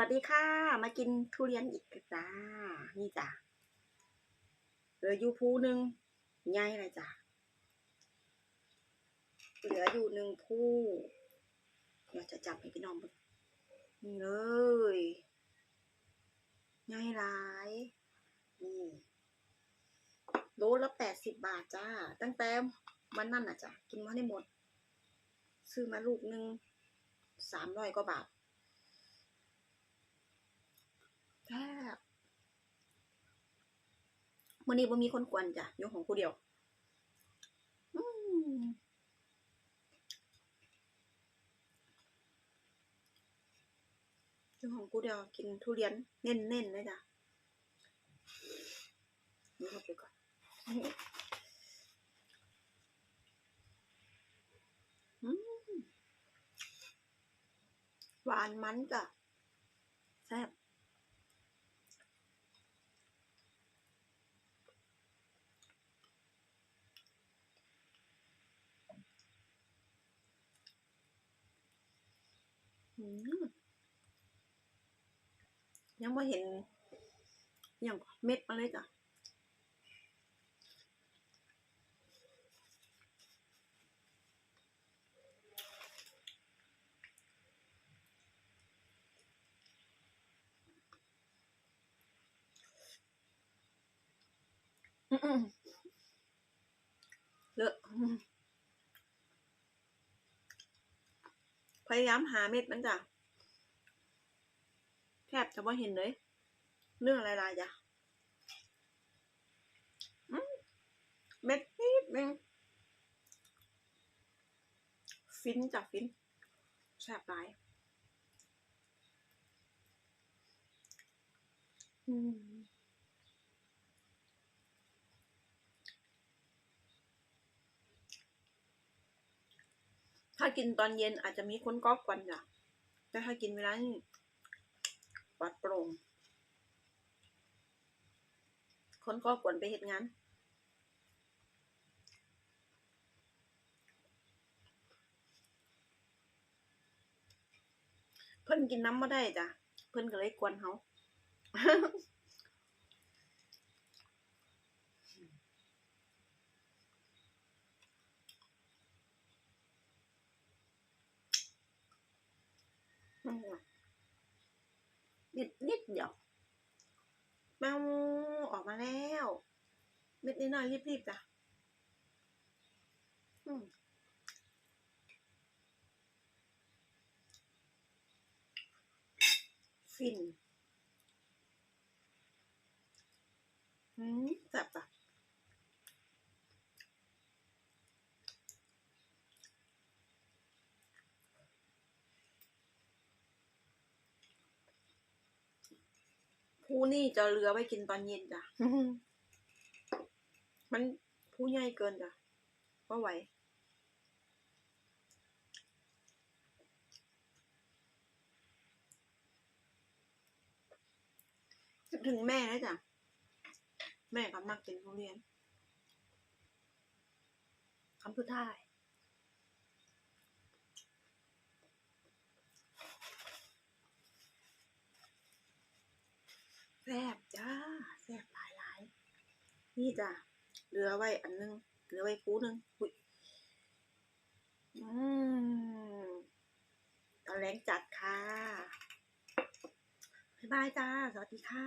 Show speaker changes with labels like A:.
A: วัสดีค่ะ มากินทุเรียนอีกจ้า นี่จ้ะเหลืออยู่ภูหนึ่งใหญ่เลยจ้ะเหลืออยู่หนึ่งผู้เดี๋ยวจะจับให้พี่น้องนี่เลยใหญ่หลายนี่โลละแปดสิบบาทจ้า ตั้งแต่วันนั้นน่ะจ้ะ กินมาได้หมด ซื้อมาลูกหนึ่งสามร้อยกว่าบาท แทบวันนี้บ่มีคนกวนจ้ะอยู่ของผู้เดียวอยู่ของผู้เดียวกินทุเรียนเน้นๆเลยจ้ะนี่เข้าไปก่อนหวานมันจ้ะแซ่บ ยังไม่เห็นอย่างเม็ดมาเลยจ้ะอืมๆเลอะอืม พยายามหาเม็ดมันจ้ะแทบจะไม่เห็นเลย เรื่องอะไรๆจ้ะเม็ดนิดนึงฟินจ้ะฟินแซ่บหลายอืมากินตอนเย็นอาจจะมีคนก๊อกกวนจ้ะแต่ถ้ากินเวลานี้ปลอดโปร่งคนก็กวนไปเหตุงานเพิ่นกินน้ำมาได้จ้ะ เพิ่นก็เลยกวนเขา นิดนิดเดียวแมวออกมาแล้วเม็ดนิดหน่อยรีบๆจ้ะอืมฟินอืมแซ่บ ผู้นี่จะเหลือไว้กินตอนเย็นจ้ะ มันผู้ใหญ่เกินจ้ะว่าไหวคิดถึงแม่นะจ้ะ แม่ก็มักกินทุเรียนคำสุดท้าย แซ่บจ้าแซ่บหลายหลายนี่จ้ะเหลือไว้อันนึงเหลือไว้ฟูหนึงอุ้ยอืมตอนแรงจัดค่ะ บ๊ายบายจ้า สวัสดีค่ะ